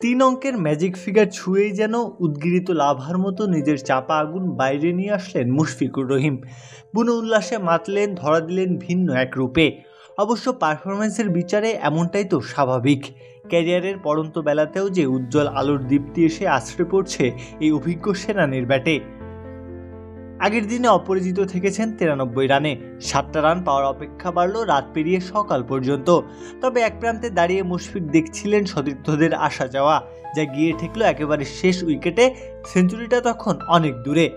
তিন অঙ্কের magic figure ছুঁয়েই যেন উদ্গিরিত লাভার মতো নিজের চাপা আগুন বাইরে নিয়ে আসলেন মুশফিকুর রহিম। বুনো উল্লাসে মাতলেন, ধরা দিলেন ভিন্ন এক রূপে। অবশ্য পারফরমেন্সের বিচারে এমনটাই তো স্বাভাবিক। ক্যারিয়ারের পড়ন্ত বেলাতেও যে উজ্জ্বল আলোর দীপ্তি এসে আশ্রয় পড়ছে এই অভিজ্ঞ সেনানির ব্যাটে। আগের দিনে অপরাজিত থেকেছেন তিরানব্বই রানে। সাতটা রান পাওয়ার অপেক্ষা বাড়ল রাত পেরিয়ে সকাল পর্যন্ত। তবে এক প্রান্তে দাঁড়িয়ে মুশফিক দেখছিলেন সতীর্থদের আসা যাওয়া, যা গিয়ে ঠেকলো একেবারে শেষ উইকেটে। সেঞ্চুরিটা তখন অনেক দূরে।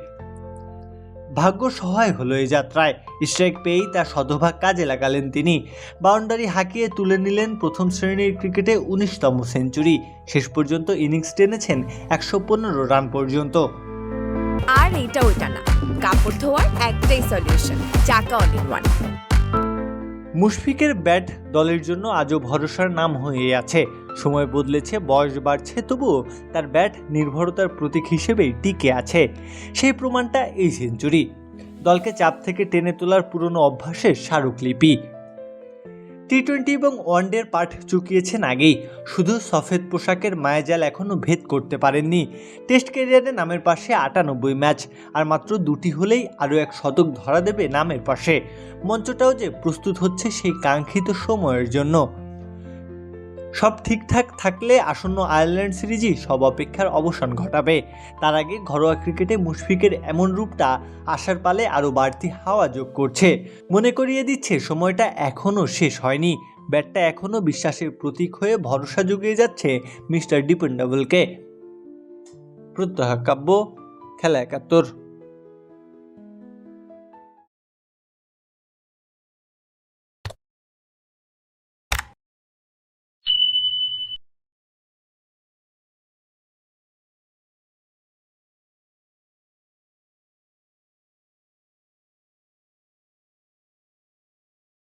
ভাগ্য সহায় হলো এই যাত্রায়। স্ট্রাইক পেয়েই তার শতভাগ কাজে লাগালেন তিনি। বাউন্ডারি হাঁকিয়ে তুলে নিলেন প্রথম শ্রেণির ক্রিকেটে উনিশতম সেঞ্চুরি। শেষ পর্যন্ত ইনিংস টেনেছেন একশো পনেরো রান পর্যন্ত। আর এইটা ওইটা না। কাপড় ধোয়ার একটাই সলিউশন চাকা অল ইন ওয়ান মুশফিকের ব্যাট দলের জন্য আজও ভরসার নাম হয়ে আছে। সময় বদলেছে, বয়স বাড়ছে, তবুও তার ব্যাট নির্ভরতার প্রতীক হিসেবেই টিকে আছে। সেই প্রমাণটা এই সেঞ্চুরি। দলকে চাপ থেকে টেনে তোলার পুরনো অভ্যাসের স্মারকলিপি। টি টোয়েন্টি এবং ওয়ানডের পাঠ চুকিয়েছেন আগেই। শুধু সফেদ পোশাকের মায়াজাল এখনও ভেদ করতে পারেননি। টেস্ট ক্যারিয়ারে নামের পাশে আটানব্বই ম্যাচ, আর মাত্র দুটি হলেই আরও এক শতক ধরা দেবে নামের পাশে। মঞ্চটাও যে প্রস্তুত হচ্ছে সেই কাঙ্ক্ষিত সময়ের জন্য। সব ঠিকঠাক থাকলে আসন্ন আয়ারল্যান্ড সিরিজই সব অপেক্ষার অবসান ঘটাবে। তার আগে ঘরোয়া ক্রিকেটে মুশফিকের এমন রূপটা আসার পালে আরও বাড়তি হাওয়া যোগ করছে। মনে করিয়ে দিচ্ছে, সময়টা এখনও শেষ হয়নি। ব্যাটটা এখনও বিশ্বাসের প্রতীক হয়ে ভরসা জুগিয়ে যাচ্ছে মিস্টার ডিপেন্ডেবলকে। প্রত্যহ কাব্য, খেলা একাত্তর।